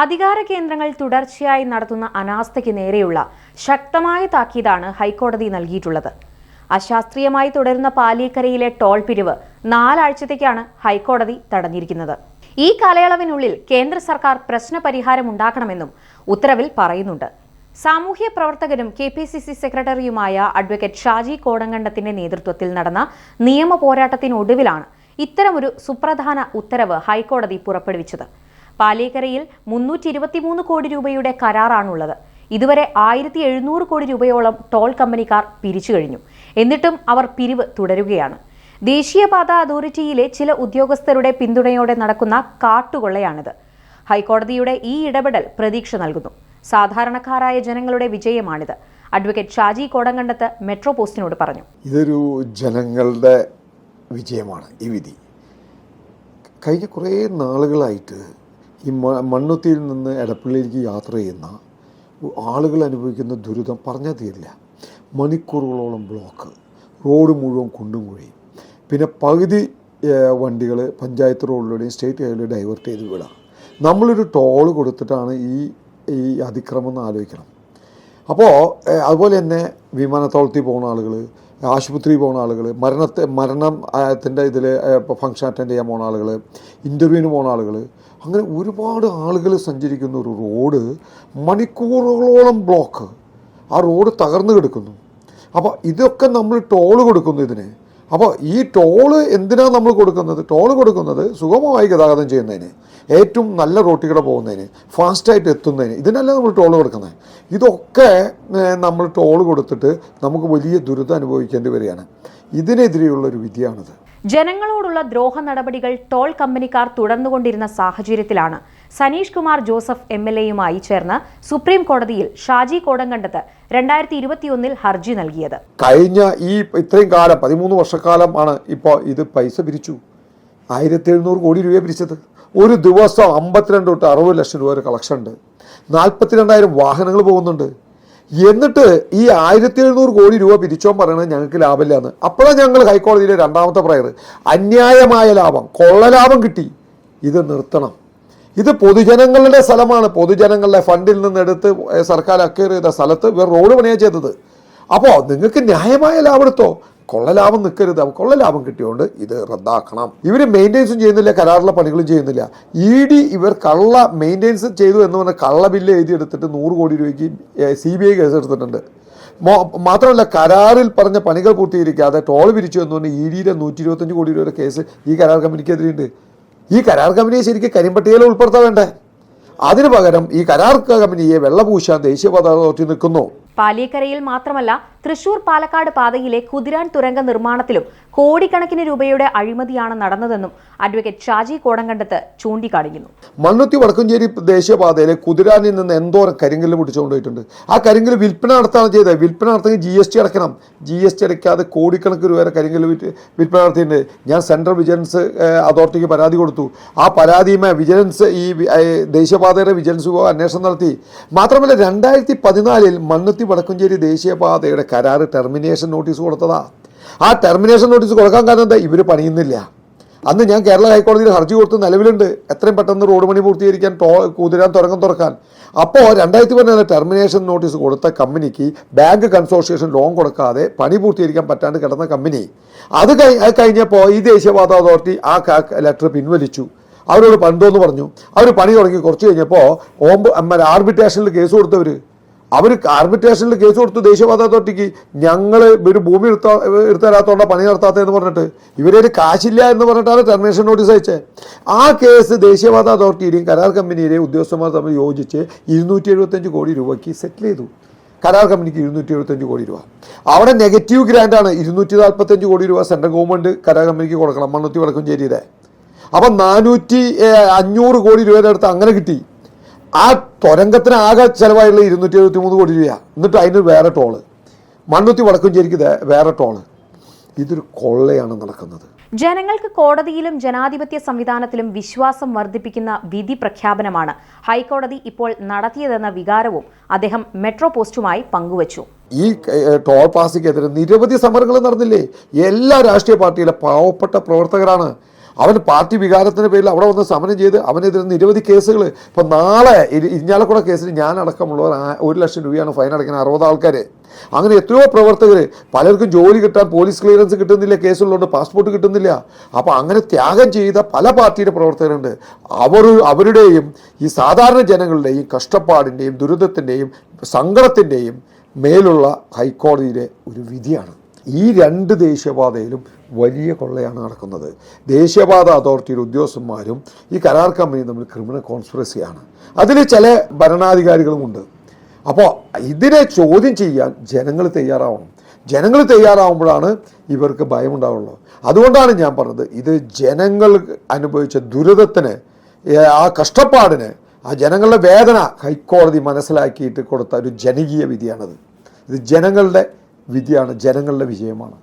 അധികാര കേന്ദ്രങ്ങൾ തുടർച്ചയായി നടത്തുന്ന അനാസ്ഥയ്ക്ക് നേരെയുള്ള ശക്തമായ താക്കീതാണ് ഹൈക്കോടതി നൽകിയിട്ടുള്ളത്. അശാസ്ത്രീയമായി തുടരുന്ന പാലിയക്കരയിലെ ടോൾ പിരിവ് നാലാഴ്ചത്തേക്കാണ് ഹൈക്കോടതി തടഞ്ഞിരിക്കുന്നത്. ഈ കാലയളവിനുള്ളിൽ കേന്ദ്ര സർക്കാർ പ്രശ്നപരിഹാരം ഉണ്ടാക്കണമെന്നും ഉത്തരവിൽ പറയുന്നുണ്ട്. സാമൂഹ്യ പ്രവർത്തകരും കെ പി സി സി സെക്രട്ടറിയുമായ അഡ്വക്കേറ്റ് ഷാജി കോടങ്കണ്ടത്തിന്റെ നേതൃത്വത്തിൽ നടന്ന നിയമ പോരാട്ടത്തിനൊടുവിലാണ് ഇത്തരമൊരു സുപ്രധാന ഉത്തരവ് ഹൈക്കോടതി പുറപ്പെടുവിച്ചത്. പാലേക്കരയിൽ മുന്നൂറ്റി ഇരുപത്തിമൂന്ന് കോടി രൂപയുടെ കരാറാണുള്ളത്. ഇതുവരെ ആയിരത്തി എഴുന്നൂറ് കോടി രൂപയോളം ടോൾ കമ്പനിക്കാർ പിരിച്ചു കഴിഞ്ഞു. എന്നിട്ടും അവർ പിരിവ് തുടരുകയാണ്. ദേശീയപാത അതോറിറ്റിയിലെ ചില ഉദ്യോഗസ്ഥരുടെ പിന്തുണയോടെ നടക്കുന്ന കാട്ടുകൊള്ളയാണിത്. ഹൈക്കോടതിയുടെ ഈ ഇടപെടൽ പ്രതീക്ഷ നൽകുന്നു. സാധാരണക്കാരായ ജനങ്ങളുടെ വിജയമാണിത്. അഡ്വക്കേറ്റ് ഷാജി കോടങ്കണ്ടത്ത് മെട്രോ പോസ്റ്റിനോട് പറഞ്ഞു. ഇതൊരു ജനങ്ങളുടെ വിജയമാണ് ഈ വിധി. കഴിഞ്ഞ കുറേ നാളുകളായിട്ട് ഈ മണ്ണുത്തിയിൽ നിന്ന് എടപ്പള്ളിയിലേക്ക് യാത്ര ചെയ്യുന്ന ആളുകൾ അനുഭവിക്കുന്ന ദുരിതം പറഞ്ഞാൽ തീരില്ല. മണിക്കൂറുകളോളം ബ്ലോക്ക് റോഡ് മുഴുവൻ കുണ്ടും കുഴിയും. പിന്നെ പകുതി വണ്ടികൾ പഞ്ചായത്ത് റോഡിലൂടെയും സ്റ്റേറ്റ് ഹൈവേയിലൂടെ ഡൈവേർട്ട് ചെയ്ത് വിടാം. നമ്മളൊരു ടോൾ കൊടുത്തിട്ടാണ് ഈ ഈ അതിക്രമം എന്ന് ആലോചിക്കണം. അപ്പോൾ അതുപോലെ തന്നെ വിമാനത്താവളത്തിൽ പോകുന്ന ആളുകൾ ആശുപത്രിയിൽ പോകുന്ന ആളുകൾ മരണത്തെ മരണത്തിന്റെ ഇതിൽ ഫങ്ഷൻ അറ്റൻഡ് ചെയ്യാൻ പോകുന്ന ആളുകൾ ഇന്റർവ്യൂവിന് പോകുന്ന ആളുകൾ അങ്ങനെ ഒരുപാട് ആളുകൾ സഞ്ചരിക്കുന്ന ഒരു റോഡ് മണിക്കൂറുകളോളം ബ്ലോക്ക് ആ റോഡ് തകർന്നു കിടക്കുന്നു. അപ്പോൾ ഇതൊക്കെ നമ്മൾ ടോൾ കൊടുക്കുന്നു ഇതിന്. അപ്പോൾ ഈ ടോൾ എന്തിനാണ് നമ്മൾ കൊടുക്കുന്നത്? ടോൾ കൊടുക്കുന്നത് സുഗമമായി ഗതാഗതം ചെയ്യുന്നതിന് ഏറ്റവും നല്ല റോട്ടിലൂടെ പോകുന്നതിന് ഫാസ്റ്റായിട്ട് എത്തുന്നതിന് ഇതിനല്ല നമ്മൾ ടോൾ കൊടുക്കുന്നത്? ഇതൊക്കെ നമ്മൾ ടോൾ കൊടുത്തിട്ട് നമുക്ക് വലിയ ദുരിതം അനുഭവിക്കേണ്ടി വരികയാണ്. ഇതിനെതിരെയുള്ള ഒരു വിധിയാണിത്. ജനങ്ങളോടുള്ള ദ്രോഹ നടപടികൾ ടോൾ കമ്പനിക്കാർ തുടർന്നുകൊണ്ടിരുന്ന സാഹചര്യത്തിലാണ്. Saneesh Kumar Joseph M L എയുമായി ചേർന്ന് സുപ്രീം കോടതിയിൽ ഷാജി കോടങ്കണ്ടത്ത് രണ്ടായിരത്തി ഇരുപത്തിയൊന്നിൽ ഹർജി നൽകിയത്. കഴിഞ്ഞ ഈ ഇത്രയും കാലം പതിമൂന്ന് വർഷക്കാലം ആണ് ഇപ്പോൾ ഇത് പൈസ പിരിച്ചു. ആയിരത്തി എഴുന്നൂറ് കോടി രൂപ പിരിച്ചത്. ഒരു ദിവസം അമ്പത്തിരണ്ട് തൊട്ട് അറുപത് ലക്ഷം രൂപ ഒരു കളക്ഷൻ ഉണ്ട്. നാൽപ്പത്തിരണ്ടായിരം വാഹനങ്ങൾ പോകുന്നുണ്ട്. എന്നിട്ട് ഈ ആയിരത്തി എഴുന്നൂറ് കോടി രൂപ പിരിച്ചോ പറയണത് ഞങ്ങൾക്ക് ലാഭമില്ല എന്ന്. അപ്പോഴാണ് ഞങ്ങൾ ഹൈക്കോടതിയിലെ രണ്ടാമത്തെ പ്രയർ. അന്യായമായ ലാഭം കൊള്ള ലാഭം കിട്ടി. ഇത് നിർത്തണം. ഇത് പൊതുജനങ്ങളുടെ സ്ഥലമാണ്. പൊതുജനങ്ങളുടെ ഫണ്ടിൽ നിന്ന് എടുത്ത് സർക്കാർ അക്വയർ ചെയ്ത സ്ഥലത്ത് ഇവർ റോഡ് പണിയാ ചെയ്തത്. അപ്പോൾ നിങ്ങൾക്ക് ന്യായമായ ലാഭം എടുത്തോ? കൊള്ള ലാഭം നിൽക്കരുത്. അപ്പോൾ കൊള്ള ലാഭം കിട്ടിയോണ്ട് ഇത് റദ്ദാക്കണം. ഇവർ മെയിന്റെനൻസും ചെയ്യുന്നില്ല കരാറുള്ള പണികളും ചെയ്യുന്നില്ല. ഇ ഡി ഇവർ കള്ള മെയിന്റെനൻസ് ചെയ്തു എന്ന് പറഞ്ഞ കള്ള ബില്ല് എഴുതിയെടുത്തിട്ട് നൂറ് കോടി രൂപയ്ക്ക് സി ബി ഐ കേസ് എടുത്തിട്ടുണ്ട്. മാത്രമല്ല കരാറിൽ പറഞ്ഞ പണികൾ പൂർത്തീകരിക്കാതെ ടോൾ പിരിച്ചു എന്ന് പറഞ്ഞ് ഇ ഡിയുടെ നൂറ്റി ഇരുപത്തഞ്ച് കോടി രൂപയുടെ കേസ് ഈ കരാർ കമ്പനിക്കെതിരെയുണ്ട് ഈ കരാർ കമ്പനിയെ ശരിക്കും കരിമ്പട്ടികയിൽ ഉൾപ്പെടുത്താൻ വേണ്ടേ അതിനു പകരം ഈ കരാർ കമ്പനിയെ വെള്ളപൂശാൻ ദേശീയപാത അതോറിറ്റി നിൽക്കുന്നു. പാലിയക്കരയിൽ മാത്രമല്ല തൃശൂർ പാലക്കാട് പാതയിലെ കുതിരാൻ തുരങ്ക നിർമ്മാണത്തിലും കോടിക്കണക്കിന് രൂപയുടെ അഴിമതിയാണ് നടന്നതെന്നും അഡ്വക്കേറ്റ് ഷാജി കോടങ്കണ്ടത്ത് ചൂണ്ടിക്കാണിക്കുന്നു. മണ്ണുത്തി വടക്കുംചേരി ദേശീയപാതയിലെ കുതിരാനിൽ നിന്ന് എന്തോരം കരിങ്കല്ല് പിടിച്ചുകൊണ്ടുപോയിട്ടുണ്ട് ആ കരിങ്കല്ല് വിൽപ്പന നടത്താണ് ചെയ്തത് വിൽപ്പന നടത്തി ജി എസ് ടി അടക്കണം ജി എസ് ടി അടയ്ക്കാതെ കോടിക്കണക്കിന് രൂപ കരിങ്കൽ കരിങ്കല്ല് വിൽപ്പന നടത്തിയിട്ടുണ്ട്. ഞാൻ സെൻട്രൽ വിജിലൻസ് അതോറിറ്റിക്ക് പരാതി കൊടുത്തു. ആ പരാതിയുമായി വിജിലൻസ് ഈ ദേശീയപാതയുടെ വിജിലൻസ് അന്വേഷണം നടത്തി. മാത്രമല്ല രണ്ടായിരത്തി പതിനാലിൽ മണ്ണുത്തി വടക്കുംചേരി ദേശീയപാതയുടെ കരാറ് ടെർമിനേഷൻ നോട്ടീസ് കൊടുത്തതാ. ആ ടെർമിനേഷൻ നോട്ടീസ് കൊടുക്കാൻ കാരണം എന്താ? ഇവർ പണിയുന്നില്ല. അന്ന് ഞാൻ കേരള ഹൈക്കോടതിയിൽ ഹർജി കൊടുത്ത് നിലവിലുണ്ട്. എത്രയും പെട്ടെന്ന് റോഡ് പണി പൂർത്തീകരിക്കാൻ ടോ കുതിരാൻ തുടങ്ങം തുറക്കാൻ. അപ്പോൾ രണ്ടായിരത്തി പതിനാല് ടെർമിനേഷൻ നോട്ടീസ് കൊടുത്ത കമ്പനിക്ക് ബാങ്ക് കൺസോർഷ്യേഷൻ ലോൺ കൊടുക്കാതെ പണി പൂർത്തീകരിക്കാൻ പറ്റാണ്ട് കിടന്ന കമ്പനി. അത് കഴി അത് കഴിഞ്ഞപ്പോൾ ഈ ദേശീയപാത അതോറിറ്റി ആ ലെറ്റർ പിൻവലിച്ചു. അവരോട് പണ്ടോന്ന് പറഞ്ഞു. അവർ പണി തുടങ്ങി. കുറച്ച് കഴിഞ്ഞപ്പോൾ ഓംബ് ആർബിറ്റേഷനിൽ കേസ് കൊടുത്തവർ അവർ ആർബിട്രേഷനിൽ കേസ് കൊടുത്തു ദേശീയപാത അതോറിറ്റിക്ക് ഞങ്ങൾ ഒരു ഭൂമി എടുത്ത എടുത്തരാത്തോണ്ട പണി നടത്താത്തതെന്ന് പറഞ്ഞിട്ട് ഇവരൊരു കാശില്ല എന്ന് പറഞ്ഞിട്ടാണ് ടെർമിനേഷൻ നോട്ടീസ് അയച്ചത് ആ കേസ് ദേശീയപാത അതോറിറ്റിയുടെയും കരാർ കമ്പനിയുടെയും ഉദ്യോഗസ്ഥന്മാർ തമ്മിൽ യോജിച്ച് ഇരുന്നൂറ്റി എഴുപത്തഞ്ച് കോടി രൂപയ്ക്ക് സെറ്റിൽ ചെയ്തു. കരാർ കമ്പനിക്ക് ഇരുന്നൂറ്റി എഴുപത്തഞ്ച് കോടി രൂപ. അവിടെ നെഗറ്റീവ് ഗ്രാൻഡാണ് ഇരുന്നൂറ്റി നാൽപ്പത്തഞ്ച് കോടി രൂപ സെൻട്രൽ ഗവൺമെന്റ് കരാർ കമ്പനിക്ക് കൊടുക്കണം മണ്ണുത്തി വടക്കുംചേരിയുടെ അപ്പം നാനൂറ്റി അഞ്ഞൂറ് കോടി രൂപയുടെ അടുത്ത് അങ്ങനെ കിട്ടി. ആ തുരങ്കത്തിന് ആകെ ചിലവായുള്ള ഇരുന്നൂറ്റി എഴുപത്തി മൂന്ന് കോടി രൂപ എന്നിട്ട് അതിന് വേറെ ടോൾ മണ്ണുത്തി വടക്കുംചേരിക്ക് വേറെ ടോൾ ഇതൊരു കൊള്ളയാണ് നടക്കുന്നത്. ജനങ്ങൾക്ക് കോടതിയിലും ജനാധിപത്യ സംവിധാനത്തിലും വിശ്വാസം വർദ്ധിപ്പിക്കുന്ന വിധി പ്രഖ്യാപനമാണ് ഹൈക്കോടതി ഇപ്പോൾ നടത്തിയതെന്ന വികാരവും അദ്ദേഹം മെട്രോ പോസ്റ്റുമായി പങ്കുവച്ചു. ഈ ടോൾ പാസിക്കെതിരെ നിരവധി സമരങ്ങൾ നടന്നില്ലേ? എല്ലാ രാഷ്ട്രീയ പാർട്ടിയിലെ പാവപ്പെട്ട പ്രവർത്തകരാണ് അവൻ പാർട്ടി വികാരത്തിന്റെ പേരിൽ അവിടെ വന്ന് സമരം ചെയ്ത് അവനെതിരെ നിരവധി കേസുകൾ ഇപ്പം നാളെ ഇരി- ഇരിഞ്ഞാലക്കുട കേസിൽ ഞാൻ അടക്കമുള്ളവർ ഒരു ലക്ഷം രൂപയാണ് ഫൈൻ അടയ്ക്കുന്ന അറുപത് ആൾക്കാർ അങ്ങനെ എത്രയോ പ്രവർത്തകർ പലർക്കും ജോലി കിട്ടാൻ പോലീസ് ക്ലിയറൻസ് കിട്ടുന്നില്ല കേസുള്ളതുകൊണ്ട് പാസ്പോർട്ട് കിട്ടുന്നില്ല. അപ്പോൾ അങ്ങനെ ത്യാഗം ചെയ്ത പല പാർട്ടിയുടെ പ്രവർത്തകരുണ്ട്. അവർ അവരുടെയും ഈ സാധാരണ ജനങ്ങളുടെയും കഷ്ടപ്പാടിന്റെയും ദുരിതത്തിന്റെയും സങ്കടത്തിന്റെയും മേലുള്ള ഹൈക്കോടതിയിലെ ഒരു വിധിയാണ്. ഈ രണ്ട് ദേശീയപാതയിലും വലിയ കൊള്ളയാണ് നടക്കുന്നത്. ദേശീയപാത അതോറിറ്റിയുടെ ഉദ്യോഗസ്ഥന്മാരും ഈ കരാർ കമ്പനിയും തമ്മിൽ ക്രിമിനൽ കോൺസ്പിറസിയാണ് അതിൽ ചില ഭരണാധികാരികളുമുണ്ട്. അപ്പോൾ ഇതിനെ ചോദ്യം ചെയ്യാൻ ജനങ്ങൾ തയ്യാറാവണം. ജനങ്ങൾ തയ്യാറാവുമ്പോഴാണ് ഇവർക്ക് ഭയമുണ്ടാവുള്ളൂ. അതുകൊണ്ടാണ് ഞാൻ പറഞ്ഞത് ഇത് ജനങ്ങൾ അനുഭവിച്ച ദുരിതത്തിന് ആ കഷ്ടപ്പാടിന് ആ ജനങ്ങളുടെ വേദന ഹൈക്കോടതി മനസ്സിലാക്കിയിട്ട് കൊടുത്ത ഒരു ജനകീയ വിധിയാണത്. ഇത് ജനങ്ങളുടെ വിധിയാണ് ജനങ്ങളുടെ വിജയമാണ്.